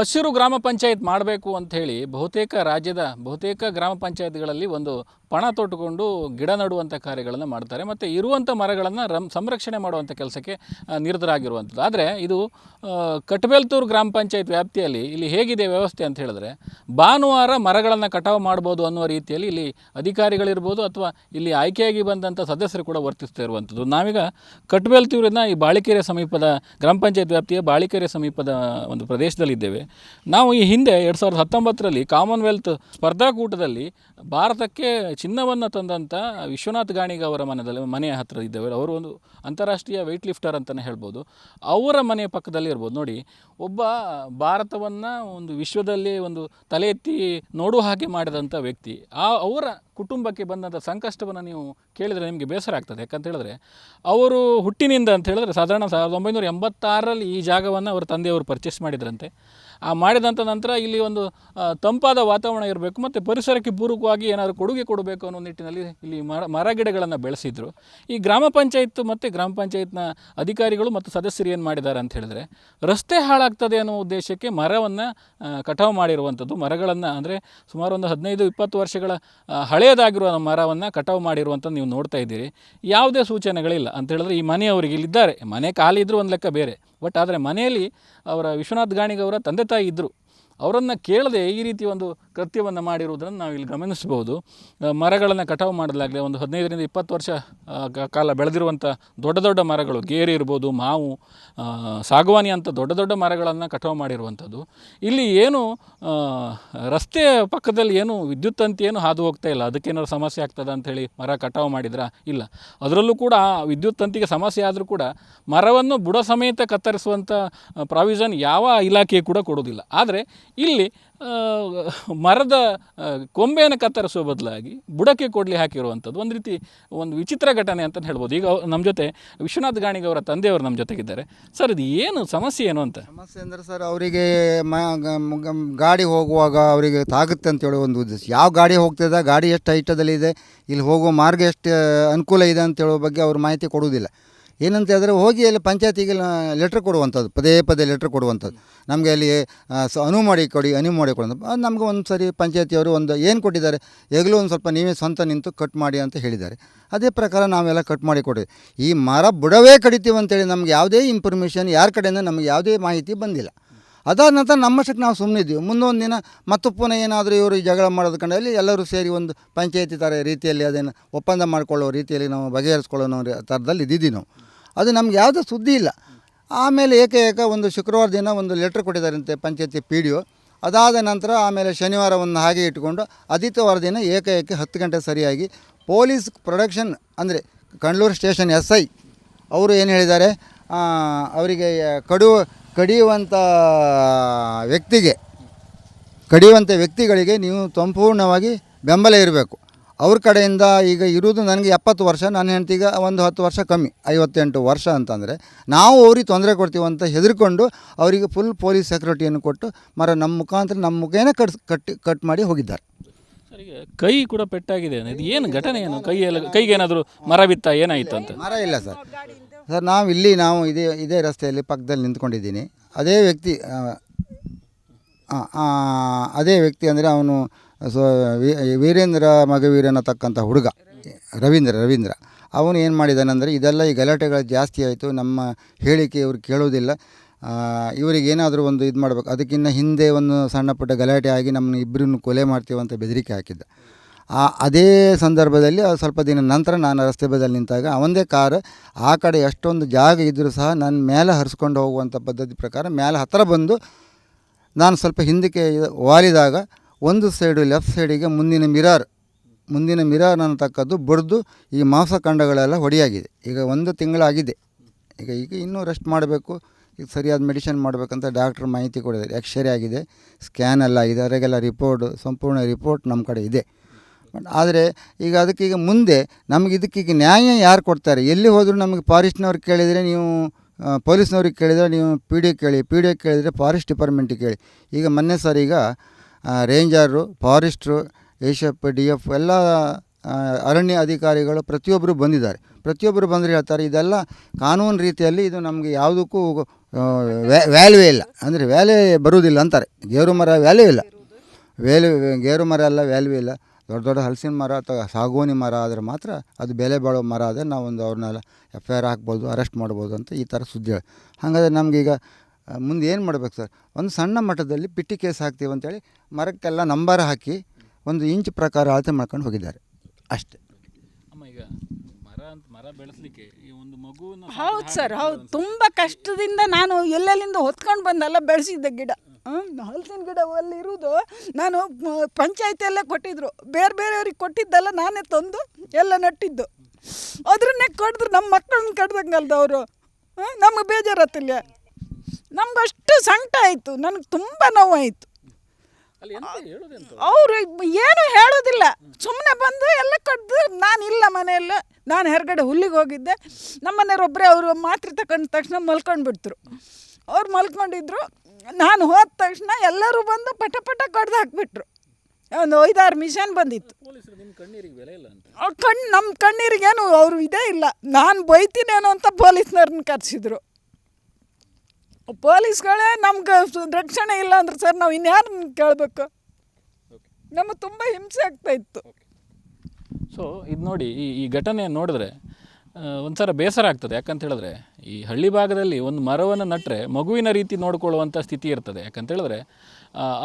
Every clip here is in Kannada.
ಹಸಿರು ಗ್ರಾಮ ಪಂಚಾಯತ್ ಮಾಡಬೇಕು ಅಂಥೇಳಿ ಬಹುತೇಕ ರಾಜ್ಯದ ಬಹುತೇಕ ಗ್ರಾಮ ಪಂಚಾಯತ್ಗಳಲ್ಲಿ ಒಂದು ಪಣ ತೊಟ್ಟುಕೊಂಡು ಗಿಡ ನೆಡುವಂಥ ಕಾರ್ಯಗಳನ್ನು ಮಾಡ್ತಾರೆ ಮತ್ತು ಇರುವಂಥ ಮರಗಳನ್ನು ರಮ್ ಸಂರಕ್ಷಣೆ ಮಾಡುವಂಥ ಕೆಲಸಕ್ಕೆ ನಿರತರಾಗಿರುವಂಥದ್ದು. ಆದರೆ ಇದು ಕಟ್ಬೆಲ್ತೂರು ಗ್ರಾಮ ಪಂಚಾಯತ್ ವ್ಯಾಪ್ತಿಯಲ್ಲಿ ಇಲ್ಲಿ ಹೇಗಿದೆ ವ್ಯವಸ್ಥೆ ಅಂತ ಹೇಳಿದ್ರೆ, ಭಾನುವಾರ ಮರಗಳನ್ನು ಕಟಾವು ಮಾಡ್ಬೋದು ಅನ್ನುವ ರೀತಿಯಲ್ಲಿ ಇಲ್ಲಿ ಅಧಿಕಾರಿಗಳಿರ್ಬೋದು ಅಥವಾ ಇಲ್ಲಿ ಆಯ್ಕೆಯಾಗಿ ಬಂದಂಥ ಸದಸ್ಯರು ಕೂಡ ವರ್ತಿಸ್ತಾ ಇರುವಂಥದ್ದು. ನಾವೀಗ ಕಟ್ಬೆಲ್ತೂರಿನ ಈ ಬಾಳಿಕೆರೆ ಸಮೀಪದ, ಗ್ರಾಮ ಪಂಚಾಯತ್ ವ್ಯಾಪ್ತಿಯ ಬಾಳಿಕೆರೆ ಸಮೀಪದ ಒಂದು ಪ್ರದೇಶದಲ್ಲಿದ್ದೇವೆ. ನಾವು ಈ ಹಿಂದೆ ಎರಡು ಸಾವಿರದ ಹತ್ತೊಂಬತ್ತರಲ್ಲಿ ಕಾಮನ್ವೆಲ್ತ್ ಸ್ಪರ್ಧಾಕೂಟದಲ್ಲಿ ಭಾರತಕ್ಕೆ ಚಿನ್ನವನ್ನು ತಂದಂಥ ವಿಶ್ವನಾಥ್ ಗಾಣಿಗ ಅವರ ಮನೆಯಲ್ಲಿ ಮನೆಯ ಹತ್ತಿರ ಇದ್ದೇವೆ ಅವರು ಒಂದು ಅಂತಾರಾಷ್ಟ್ರೀಯ ವೆಯ್ಟ್ ಲಿಫ್ಟರ್ ಅಂತಲೇ ಹೇಳ್ಬೋದು. ಅವರ ಮನೆಯ ಪಕ್ಕದಲ್ಲಿ ಇರ್ಬೋದು. ನೋಡಿ, ಒಬ್ಬ ಭಾರತವನ್ನು ಒಂದು ವಿಶ್ವದಲ್ಲಿ ಒಂದು ತಲೆ ಎತ್ತಿ ನೋಡುವ ಹಾಗೆ ಮಾಡಿದಂಥ ವ್ಯಕ್ತಿ. ಆ ಅವರ ಕುಟುಂಬಕ್ಕೆ ಬಂದಂಥ ಸಂಕಷ್ಟವನ್ನು ನೀವು ಕೇಳಿದರೆ ನಿಮಗೆ ಬೇಸರ ಆಗ್ತದೆ. ಯಾಕಂತ ಹೇಳಿದ್ರೆ, ಅವರು ಹುಟ್ಟಿನಿಂದ ಅಂತ ಹೇಳಿದ್ರೆ, ಸಾಧಾರಣ ಸಾವಿರದ ಒಂಬೈನೂರ ಎಂಬತ್ತಾರರಲ್ಲಿ ಈ ಜಾಗವನ್ನು ಅವರ ತಂದೆಯವರು ಪರ್ಚೇಸ್ ಮಾಡಿದ್ರಂತೆ. ಆ ಮಾಡಿದಂಥ ನಂತರ ಇಲ್ಲಿ ಒಂದು ತಂಪಾದ ವಾತಾವರಣ ಇರಬೇಕು, ಮತ್ತು ಪರಿಸರಕ್ಕೆ ಪೂರಕವಾಗಿ ಏನಾದರೂ ಕೊಡುಗೆ ಕೊಡಬೇಕು ಅನ್ನೋ ನಿಟ್ಟಿನಲ್ಲಿ ಇಲ್ಲಿ ಮರ ಗಿಡಗಳನ್ನು ಬೆಳೆಸಿದ್ರು. ಈ ಗ್ರಾಮ ಪಂಚಾಯತ್ ಮತ್ತು ಗ್ರಾಮ ಪಂಚಾಯತ್ನ ಅಧಿಕಾರಿಗಳು ಮತ್ತು ಸದಸ್ಯರು ಏನು ಮಾಡಿದ್ದಾರೆ ಅಂತ ಹೇಳಿದ್ರೆ, ರಸ್ತೆ ಹಾಳಾಗ್ತದೆ ಅನ್ನೋ ಉದ್ದೇಶಕ್ಕೆ ಮರವನ್ನು ಕಟಾವು ಮಾಡಿರುವಂಥದ್ದು ಮರಗಳನ್ನು ಅಂದರೆ ಸುಮಾರು ಒಂದು ಹದಿನೈದು, ಇಪ್ಪತ್ತು ವರ್ಷಗಳ ಹಳೆಯದಾಗಿರುವ ಮರವನ್ನು ಕಟಾವು ಮಾಡಿರುವಂಥದ್ದು ನೀವು ನೋಡ್ತಾ ಇದ್ದೀರಿ. ಯಾವುದೇ ಸೂಚನೆಗಳಿಲ್ಲ ಅಂತ ಹೇಳಿದ್ರೆ ಈ ಮನೆಯವರಿಗೆ ಇಲ್ಲಿದ್ದಾರೆ. ಮನೆ ಖಾಲಿ ಇದ್ದರೂ ಒಂದು ಲೆಕ್ಕ ಬೇರೆ. ಬಟ್ ಆದರೆ ಮನೆಯಲ್ಲಿ ಅವರ ವಿಶ್ವನಾಥ್ ಗಾಣಿಗವರ ತಂದೆ ತಾಯಿ ಇದ್ದರು ಅವರನ್ನು ಕೇಳದೆ ಈ ರೀತಿ ಒಂದು ಕೃತ್ಯವನ್ನು ಮಾಡಿರುವುದನ್ನು ನಾವು ಇಲ್ಲಿ ಗಮನಿಸಬಹುದು. ಮರಗಳನ್ನು ಕಟಾವು ಮಾಡಲಾಗಲಿ, ಒಂದು ಹದಿನೈದರಿಂದ ಇಪ್ಪತ್ತು ವರ್ಷ ಕಾಲ ಬೆಳೆದಿರುವಂಥ ದೊಡ್ಡ ದೊಡ್ಡ ಮರಗಳು, ಗೇರಿ ಇರ್ಬೋದು, ಮಾವು ಸಾಗವಾನಿ ಅಂತ ದೊಡ್ಡ ದೊಡ್ಡ ಮರಗಳನ್ನು ಕಟಾವು ಮಾಡಿರುವಂಥದ್ದು. ಇಲ್ಲಿ ಏನು ರಸ್ತೆ ಪಕ್ಕದಲ್ಲಿ ಏನು ವಿದ್ಯುತ್ ತಂತಿ ಏನು ಹಾದು ಹೋಗ್ತಾ ಇಲ್ಲ, ಅದಕ್ಕೇನಾದ್ರು ಸಮಸ್ಯೆ ಆಗ್ತದೆ ಅಂಥೇಳಿ ಮರ ಕಟಾವು ಮಾಡಿದ್ರಾ? ಇಲ್ಲ. ಅದರಲ್ಲೂ ಕೂಡ ವಿದ್ಯುತ್ ತಂತಿಗೆ ಸಮಸ್ಯೆ ಆದರೂ ಕೂಡ ಮರವನ್ನು ಬುಡ ಸಮೇತ ಕತ್ತರಿಸುವಂಥ ಪ್ರಾವಿಷನ್ ಯಾವ ಇಲಾಖೆ ಕೂಡ ಕೊಡೋದಿಲ್ಲ ಆದರೆ ಇಲ್ಲಿ ಮರದ ಕೊಂಬೆಯನ್ನು ಕತ್ತರಿಸುವ ಬದಲಾಗಿ ಬುಡಕ್ಕೆ ಕೊಡಲಿ ಹಾಕಿರುವಂಥದ್ದು ಒಂದು ರೀತಿ ಒಂದು ವಿಚಿತ್ರ ಘಟನೆ ಅಂತ ಹೇಳ್ಬೋದು. ಈಗ ನಮ್ಮ ಜೊತೆ ವಿಶ್ವನಾಥ್ ಗಾಣಿಗೆ ಅವರ ತಂದೆಯವರು ನಮ್ಮ ಜೊತೆಗಿದ್ದಾರೆ. ಸರ್, ಇದು ಏನು ಸಮಸ್ಯೆ ಏನು ಅಂತ? ಸಮಸ್ಯೆ ಅಂದರೆ ಸರ್, ಅವರಿಗೆ ಗಾಡಿ ಹೋಗುವಾಗ ಅವರಿಗೆ ತಾಗುತ್ತೆ ಅಂತೇಳಿ ಒಂದು ಉದ್ದೇಶ. ಯಾವ ಗಾಡಿ ಹೋಗ್ತಿದೆ, ಗಾಡಿ ಎಷ್ಟು ಹೈಟದಲ್ಲಿದೆ, ಇಲ್ಲಿ ಹೋಗುವ ಮಾರ್ಗ ಎಷ್ಟು ಅನುಕೂಲ ಇದೆ ಅಂತ ಹೇಳೋ ಬಗ್ಗೆ ಅವ್ರು ಮಾಹಿತಿ ಕೊಡುವುದಿಲ್ಲ. ಏನಂತ ಹೇಳಿದ್ರೆ ಹೋಗಿ ಅಲ್ಲಿ ಪಂಚಾಯತಿಗೆ ಲೆಟ್ರ್ ಕೊಡುವಂಥದ್ದು, ಪದೇ ಪದೇ ಲೆಟ್ರ್ ಕೊಡುವಂಥದ್ದು. ನಮಗೆ ಅಲ್ಲಿ ಸ ಅನುವು ಮಾಡಿ ಕೊಡಿ ಅನುವು ಮಾಡಿ ಕೊಡಿ ಅದು ನಮ್ಗೆ ಒಂದು ಸರಿ ಪಂಚಾಯತಿಯವರು ಒಂದು ಏನು ಕೊಟ್ಟಿದ್ದಾರೆ ಈಗಲೂ ಒಂದು ಸ್ವಲ್ಪ ನೀವೇ ಸ್ವಂತ ನಿಂತು ಕಟ್ ಮಾಡಿ ಅಂತ ಹೇಳಿದ್ದಾರೆ. ಅದೇ ಪ್ರಕಾರ ನಾವೆಲ್ಲ ಕಟ್ ಮಾಡಿ ಕೊಡಿ ಈ ಮರ ಬುಡವೇ ಕಡಿತೀವಿ ಅಂತೇಳಿ ನಮ್ಗೆ ಯಾವುದೇ ಇನ್ಫಾರ್ಮೇಷನ್ ಯಾರ ಕಡೆಯಿಂದ ನಮಗೆ ಯಾವುದೇ ಮಾಹಿತಿ ಬಂದಿಲ್ಲ. ಅದಾದ ನಂತರ ನಮ್ಮಷ್ಟಕ್ಕೆ ನಾವು ಸುಮ್ಮನಿದ್ದೀವಿ ಮುಂದೊಂದು ದಿನ ಮತ್ತು ಪುನಃ ಏನಾದರೂ ಇವರು ಜಗಳ ಮಾಡೋದು ಕಂಡಲ್ಲಿ ಎಲ್ಲರೂ ಸೇರಿ ಒಂದು ಪಂಚಾಯತಿ ಥರ ರೀತಿಯಲ್ಲಿ ಅದನ್ನು ಒಪ್ಪಂದ ಮಾಡಿಕೊಳ್ಳೋ ರೀತಿಯಲ್ಲಿ ನಾವು ಬಗೆಹರಿಸ್ಕೊಳ್ಳೋ ಥರದಲ್ಲಿ ಇದ್ದಿದ್ದೀವಿ ನಾವು. ಅದು ನಮ್ಗೆ ಯಾವುದೇ ಸುದ್ದಿ ಇಲ್ಲ. ಆಮೇಲೆ ಏಕೈಕ ಒಂದು ಶುಕ್ರವಾರ ದಿನ ಒಂದು ಲೆಟ್ರ್ ಕೊಟ್ಟಿದ್ದಾರಂತೆ ಪಂಚಾಯತಿ ಪಿ ಡಿ ಒ. ಅದಾದ ನಂತರ ಆಮೇಲೆ ಶನಿವಾರ ಒಂದು ಹಾಗೆ ಇಟ್ಕೊಂಡು ಆದಿತ್ಯವಾರ ದಿನ ಏಕೈಕ ಹತ್ತು ಗಂಟೆ ಸರಿಯಾಗಿ ಪೊಲೀಸ್ ಪ್ರೊಡಕ್ಷನ್ ಅಂದರೆ ಕಂಡ್ಲೂರು ಸ್ಟೇಷನ್ ಎಸ್ ಐ ಅವರು ಏನು ಹೇಳಿದ್ದಾರೆ? ಅವರಿಗೆ ಕಡು ಕಡಿಯುವಂಥ ವ್ಯಕ್ತಿಗೆ ಕಡಿಯುವಂಥ ವ್ಯಕ್ತಿಗಳಿಗೆ ನೀವು ಸಂಪೂರ್ಣವಾಗಿ ಬೆಂಬಲ ಇರಬೇಕು. ಅವ್ರ ಕಡೆಯಿಂದ ಈಗ ಇರುವುದು ನನಗೆ ಎಪ್ಪತ್ತು ವರ್ಷ ನನ್ನ ಹೆಂಡತಿಗೆ ಒಂದು ಹತ್ತು ವರ್ಷ ಕಮ್ಮಿ ಐವತ್ತೆಂಟು ವರ್ಷ ಅಂತಂದರೆ ನಾವು ಅವ್ರಿಗೆ ತೊಂದರೆ ಕೊಡ್ತೀವಂತ ಹೆದರ್ಕೊಂಡು ಅವರಿಗೆ ಫುಲ್ ಪೊಲೀಸ್ ಸೆಕ್ಯೂರಿಟಿಯನ್ನು ಕೊಟ್ಟು ಮರ ನಮ್ಮ ಮುಖಾಂತರ ನಮ್ಮ ಮುಖೇನ ಕಟ್ ಕಟ್ ಕಟ್ ಮಾಡಿ ಹೋಗಿದ್ದಾರೆ. ಸರ್ ಕೈ ಕೂಡ ಪೆಟ್ಟಾಗಿದೆ ಇದು ಏನು ಘಟನೆ ಏನು? ಕೈ ಕೈಗೆ ಏನಾದರೂ ಮರ ಬಿತ್ತ ಏನಾಯಿತು ಅಂತ? ಮರ ಇಲ್ಲ ಸರ್. ಸರ್ ನಾವು ಇಲ್ಲಿ ನಾವು ಇದೇ ಇದೇ ರಸ್ತೆಯಲ್ಲಿ ಪಕ್ಕದಲ್ಲಿ ನಿಂತ್ಕೊಂಡಿದ್ದೀನಿ. ಅದೇ ವ್ಯಕ್ತಿ ಅದೇ ವ್ಯಕ್ತಿ ಅಂದರೆ ಅವನು ಸೊ ವೀರೇಂದ್ರ ಮಗವೀರ ಅನ್ನತಕ್ಕಂಥ ಹುಡುಗ, ರವೀಂದ್ರ ರವೀಂದ್ರ. ಅವನು ಏನು ಮಾಡಿದಾನಂದರೆ, ಇದೆಲ್ಲ ಈ ಗಲಾಟೆಗಳು ಜಾಸ್ತಿ ಆಯಿತು, ನಮ್ಮ ಹೇಳಿಕೆ ಇವ್ರು ಕೇಳೋದಿಲ್ಲ. ಇವರಿಗೆ ಏನಾದರೂ ಒಂದು ಇದು ಮಾಡಬೇಕು. ಅದಕ್ಕಿಂತ ಹಿಂದೆ ಒಂದು ಸಣ್ಣ ಪುಟ್ಟ ಗಲಾಟೆ ಆಗಿ ನಮ್ಮನ್ನ ಇಬ್ಬರನ್ನು ಕೊಲೆ ಮಾಡ್ತೀವಂತ ಬೆದರಿಕೆ ಹಾಕಿದ್ದ. ಆ, ಅದೇ ಸಂದರ್ಭದಲ್ಲಿ ಸ್ವಲ್ಪ ದಿನ ನಂತರ ನಾನು ರಸ್ತೆ ಬದಲು ನಿಂತಾಗ ಅವಂದೇ ಕಾರ್, ಆ ಕಡೆ ಎಷ್ಟೊಂದು ಜಾಗ ಇದ್ದರೂ ಸಹ ನನ್ನ ಮೇಲೆ ಹರಿಸ್ಕೊಂಡು ಹೋಗುವಂಥ ಪದ್ಧತಿ ಪ್ರಕಾರ ಮೇಲೆ ಹತ್ತಿರ ಬಂದು ನಾನು ಸ್ವಲ್ಪ ಹಿಂದಕ್ಕೆ ವಾಲಿದಾಗ ಒಂದು ಸೈಡು ಲೆಫ್ಟ್ ಸೈಡಿಗೆ ಮುಂದಿನ ಮಿರಾರ್. ಮುಂದಿನ ಮಿರಾರ್ ಅನ್ನತಕ್ಕದ್ದು ಬಡಿದು ಈ ಮಾಂಸಖಂಡಗಳೆಲ್ಲ ಹೊಡೆಯಾಗಿದೆ. ಈಗ ಒಂದು ತಿಂಗಳಾಗಿದೆ. ಈಗ ಈಗ ಇನ್ನೂ ರೆಸ್ಟ್ ಮಾಡಬೇಕು. ಈಗ ಸರಿಯಾದ ಮೆಡಿಸಿನ್ ಮಾಡಬೇಕಂತ ಡಾಕ್ಟ್ರ್ ಮಾಹಿತಿ ಕೊಡಿದ್ದಾರೆ ಎಕ್ಸ್ರೇ ಆಗಿದೆ. ಸ್ಕ್ಯಾನ್ ಎಲ್ಲ ಆಗಿದೆ ಅದರಿಗೆಲ್ಲ ರಿಪೋರ್ಟ್ ಸಂಪೂರ್ಣ ರಿಪೋರ್ಟ್ ನಮ್ಮ ಕಡೆ ಇದೆ. ಬಟ್ ಆದರೆ ಈಗ ಅದಕ್ಕೀಗ ಮುಂದೆ ನಮಗೆ ಇದಕ್ಕೀಗ ನ್ಯಾಯ ಯಾರು ಕೊಡ್ತಾರೆ? ಎಲ್ಲಿ ಹೋದರೂ ನಮಗೆ ಫಾರೆಸ್ಟ್ನವ್ರಿಗೆ ಕೇಳಿದರೆ ನೀವು ಪೊಲೀಸ್ನವ್ರಿಗೆ ಕೇಳಿದರೆ ನೀವು ಪಿ ಡಿ ಕೇಳಿ ಪಿ ಡಿ ಕೇಳಿದರೆ ಫಾರೆಸ್ಟ್ ಡಿಪಾರ್ಟ್ಮೆಂಟಿಗೆ ಕೇಳಿ. ಈಗ ಮೊನ್ನೆ ಸರ್ ಈಗ ರೇಂಜರು, ಫಾರೆಸ್ಟ್ರು ಏಷ್ಯ ಡಿ ಎಫ್, ಎಲ್ಲ ಅರಣ್ಯ ಅಧಿಕಾರಿಗಳು ಪ್ರತಿಯೊಬ್ಬರು ಬಂದಿದ್ದಾರೆ. ಪ್ರತಿಯೊಬ್ಬರು ಬಂದರೆ ಹೇಳ್ತಾರೆ, ಇದೆಲ್ಲ ಕಾನೂನು ರೀತಿಯಲ್ಲಿ ಇದು ನಮಗೆ ಯಾವುದಕ್ಕೂ ವ್ಯಾಲ್ಯೂ ಇಲ್ಲ. ಅಂದರೆ ವ್ಯಾಲ್ಯೂ ಬರುವುದಿಲ್ಲ ಅಂತಾರೆ. ಗೇರು ಮರ ವ್ಯಾಲ್ಯೂ ಇಲ್ಲ. ವ್ಯಾಲ್ಯೂ, ಗೇರು ಮರ ಎಲ್ಲ ವ್ಯಾಲ್ಯೂ ಇಲ್ಲ. ದೊಡ್ಡ ದೊಡ್ಡ ಹಲಸಿನ ಮರ ಅಥವಾ ಸಾಗುವಾನಿ ಮರ ಆದರೆ ಮಾತ್ರ ಅದು ಬೆಲೆ ಬಾಳೋ ಮರ ಆದರೆ ನಾವೊಂದು ಅವ್ರನ್ನೆಲ್ಲ ಎಫ್ ಐ ಆರ್ ಹಾಕ್ಬೋದು, ಅರೆಸ್ಟ್ ಮಾಡ್ಬೋದು ಅಂತ ಈ ಥರ ಸುದ್ದಿ ಹಾಗಾದ್ರೆ ನಮಗೀಗ ಮುಂದೆ ಏನು ಮಾಡ್ಬೇಕು ಸರ್? ಒಂದು ಸಣ್ಣ ಮಟ್ಟದಲ್ಲಿ ಪಿಟ್ಟಿ ಕೇಸ್ ಹಾಕ್ತೀವಿ ಅಂತೇಳಿ ಮರಕ್ಕೆಲ್ಲ ನಂಬರ್ ಹಾಕಿ ಒಂದು ಇಂಚ್ ಪ್ರಕಾರ ಅಳತೆ ಮಾಡ್ಕೊಂಡು ಹೋಗಿದ್ದಾರೆ. ಅಷ್ಟೇ. ಅಮ್ಮ ಈಗ ಮರ ಅಂತ ಮರ ಬೆಳೆಸಲಿಕ್ಕೆ ಈ ಒಂದು ಮಗುವನ್ನು ಹೌದು ಸರ್ ಹೌದು. ತುಂಬ ಕಷ್ಟದಿಂದ ನಾನು ಎಲ್ಲೆಲ್ಲಿಂದ ಹೊತ್ಕೊಂಡು ಬಂದಲ್ಲ ಬೆಳೆಸಿದ್ದೆ ಗಿಡ. ಹಲಸಿನ ಗಿಡ ಅಲ್ಲಿ ಇರುವುದು ನಾನು ಪಂಚಾಯತಿಯಲ್ಲೇ ಕೊಟ್ಟಿದ್ರು. ಬೇರೆ ಬೇರೆಯವ್ರಿಗೆ ಕೊಟ್ಟಿದ್ದೆಲ್ಲ ನಾನೇ ತಂದು ಎಲ್ಲ ನೆಟ್ಟಿದ್ದು. ಅದ್ರನ್ನೇ ಕಡಿದ್ರು ನಮ್ಮ ಮಕ್ಕಳನ್ನ ಕಡ್ದಂಗಲ್ದ ಅವರು. ನಮ್ಗೆ ಬೇಜಾರತ್ತಿಲ್ಲ ನಮ್ಗಷ್ಟು ಸಂಕಟ ಆಯಿತು. ನನಗೆ ತುಂಬ ನೋವಾಯಿತು. ಅವರು ಏನು ಹೇಳೋದಿಲ್ಲ. ಸುಮ್ಮನೆ ಬಂದು ಎಲ್ಲ ಕಡ್ದು ನಾನು ಇಲ್ಲ ಮನೆಯಲ್ಲ. ನಾನು ಹೊರಗಡೆ ಹುಲ್ಲಿಗೆ ಹೋಗಿದ್ದೆ. ನಮ್ಮ ಮನೆಯವ್ರೊಬ್ಬರೇ ಅವರು ಮಾತ್ರೆ ತಗೊಂಡ ತಕ್ಷಣ ಮಲ್ಕೊಂಡ್ಬಿಡ್ತರು ಅವ್ರು ಮಲ್ಕೊಂಡಿದ್ರು. ನಾನು ಹೋದ ತಕ್ಷಣ ಎಲ್ಲರೂ ಬಂದು ಪಟ ಪಟ ಕಡ್ದು ಹಾಕ್ಬಿಟ್ರು. ಒಂದು ಐದಾರು ಮಿಷನ್ ಬಂದಿತ್ತು. ಅವ್ರ ಕಣ್ಣು ನಮ್ಮ ಕಣ್ಣೀರಿಗೇನು ಅವರು ಇದೇ ಇಲ್ಲ. ನಾನು ಬೈತೀನೇನೋ ಅಂತ ಪೊಲೀಸ್ನವ್ರನ್ನ ಕರೆಸಿದ್ರು. ಪೊಲೀಸ್ಗಳೇ ನಮ್ಗೆ ರಕ್ಷಣೆ ಇಲ್ಲ ಅಂದ್ರೆ ಸರ್ ನಾವು ಇನ್ಯಾರನ್ನ ಕೇಳಬೇಕು? ನಮಗೆ ತುಂಬ ಹಿಂಸೆ ಆಗ್ತಾ ಇತ್ತು. ಸೊ ಇದು ನೋಡಿ ಈ ಈ ಘಟನೆ ನೋಡಿದ್ರೆ ಒಂಥರ ಬೇಸರ ಆಗ್ತದೆ. ಯಾಕಂತ ಹೇಳಿದ್ರೆ ಈ ಹಳ್ಳಿ ಭಾಗದಲ್ಲಿ ಒಂದು ಮರವನ್ನು ನಟ್ಟರೆ ಮಗುವಿನ ರೀತಿ ನೋಡ್ಕೊಳ್ಳುವಂಥ ಸ್ಥಿತಿ ಇರ್ತದೆ. ಯಾಕಂತ ಹೇಳಿದ್ರೆ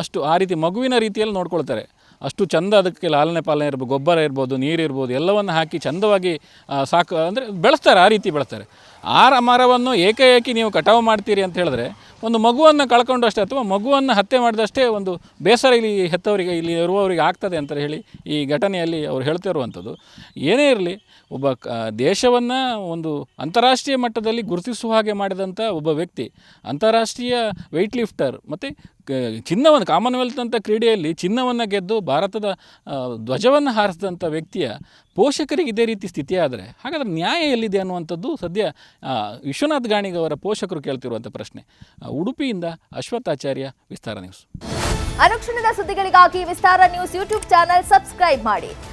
ಅಷ್ಟು ಆ ರೀತಿ ಮಗುವಿನ ರೀತಿಯಲ್ಲಿ ನೋಡ್ಕೊಳ್ತಾರೆ. ಅಷ್ಟು ಚಂದ ಅದಕ್ಕೆ ಲಾಲನೆ ಪಾಲನೆ ಇರ್ಬೋದು, ಗೊಬ್ಬರ ಇರ್ಬೋದು, ನೀರು ಇರ್ಬೋದು, ಎಲ್ಲವನ್ನು ಹಾಕಿ ಚಂದವಾಗಿ ಸಾಕು, ಅಂದರೆ ಬೆಳೆಸ್ತಾರೆ, ಆ ರೀತಿ ಬೆಳೆಸ್ತಾರೆ. ಆ ಮರವನ್ನು ಏಕಾಏಕಿ ನೀವು ಕಟಾವು ಮಾಡ್ತೀರಿ ಅಂತ ಹೇಳಿದ್ರೆ, ಒಂದು ಮಗುವನ್ನು ಕಳ್ಕೊಂಡಷ್ಟೇ ಅಥವಾ ಮಗುವನ್ನು ಹತ್ಯೆ ಮಾಡಿದಷ್ಟೇ ಒಂದು ಬೇಸರ ಇಲ್ಲಿ ಹೆತ್ತವರಿಗೆ, ಇಲ್ಲಿ ಇರುವವರಿಗೆ ಆಗ್ತದೆ ಅಂತ ಹೇಳಿ ಈ ಘಟನೆಯಲ್ಲಿ ಅವ್ರು ಹೇಳ್ತಿರುವಂಥದ್ದು ಏನೇ ಇರಲಿ, ಒಬ್ಬ ಕ, ದೇಶವನ್ನು ಒಂದು ಅಂತಾರಾಷ್ಟ್ರೀಯ ಮಟ್ಟದಲ್ಲಿ ಗುರುತಿಸುವ ಹಾಗೆ ಮಾಡಿದಂಥ ಒಬ್ಬ ವ್ಯಕ್ತಿ, ಅಂತಾರಾಷ್ಟ್ರೀಯ ವೆಯ್ಟ್ ಲಿಫ್ಟರ್ ಮತ್ತು ಚಿನ್ನವನ್ನು ಕಾಮನ್ವೆಲ್ತ್ ಅಂತ ಕ್ರೀಡೆಯಲ್ಲಿ ಚಿನ್ನವನ್ನು ಗೆದ್ದು ಭಾರತದ ಧ್ವಜವನ್ನು ಹಾರಿಸಿದಂಥ ವ್ಯಕ್ತಿಯ ಪೋಷಕರಿಗೆ ಇದೇ ರೀತಿ ಸ್ಥಿತಿ ಆದರೆ ಹಾಗಾದರೆ ನ್ಯಾಯ ಎಲ್ಲಿದೆ ಅನ್ನುವಂಥದ್ದು ಸದ್ಯ ವಿಶ್ವನಾಥ್ ಗಾಣಿಗವರ ಪೋಷಕರು ಕೇಳ್ತಿರುವಂಥ ಪ್ರಶ್ನೆ. ಉಡುಪಿಯಿಂದ ಅಶ್ವತ್ಥಾಚಾರ್ಯ, ವಿಸ್ತಾರ ನ್ಯೂಸ್. ಅನುಕ್ಷಣದ ಸುದ್ದಿಗಳಿಗಾಗಿ Vistara news YouTube channel subscribe ಮಾಡಿ.